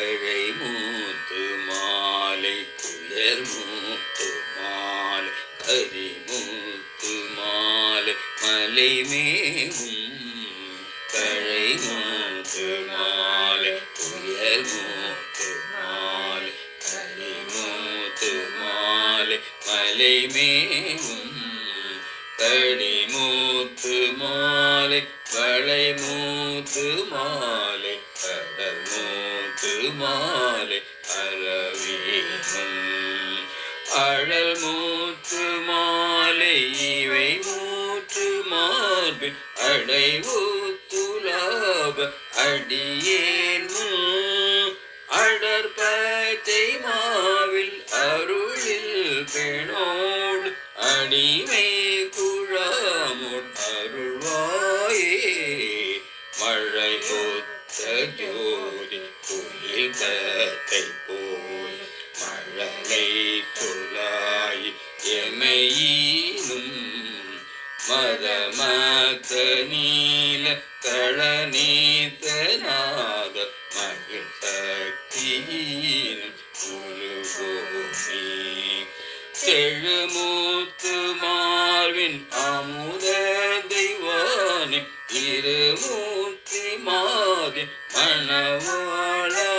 கழை மூத்து மாலை துயர் மூத்து மாலை கரி மூத்து மாலை மலை மேகும் கழை மூத்து மாலை துயர் மூத்து மாலை கரி மூத்து மாலை மலை மேகும் கடி மூத்து மாலை வளை மூத்து மாலை கடல் மூ மூத்து மாலை அறவீனும் அழல் மூத்து மாலை இவை மூத்து மார்பில் அடைவூத்துலாப அடியேன் அடற்பத்தை மாவில் அருளில் பெணோடு அடிமை குழாமுட் மழை ஜோதி குயில் தத்தை போய் மழலை சொல்லாய் எமையினும் மதமத நீல தளநீத்த நாத மகிழ் சக்தியினும் உருகோமி செழுமூத்து மார்பின் அமுத தெய்வானி இருமூர்த்தி மோதி மணவாளா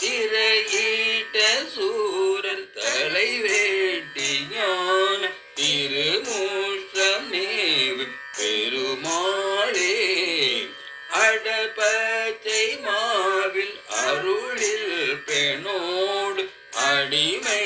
திரையீட்ட சூரர் தலை வேட்டி ஞான. திருமூஷமேவு பெருமாளே. அடபச்சை மாவில் அருளில் பெணோடு அடிமை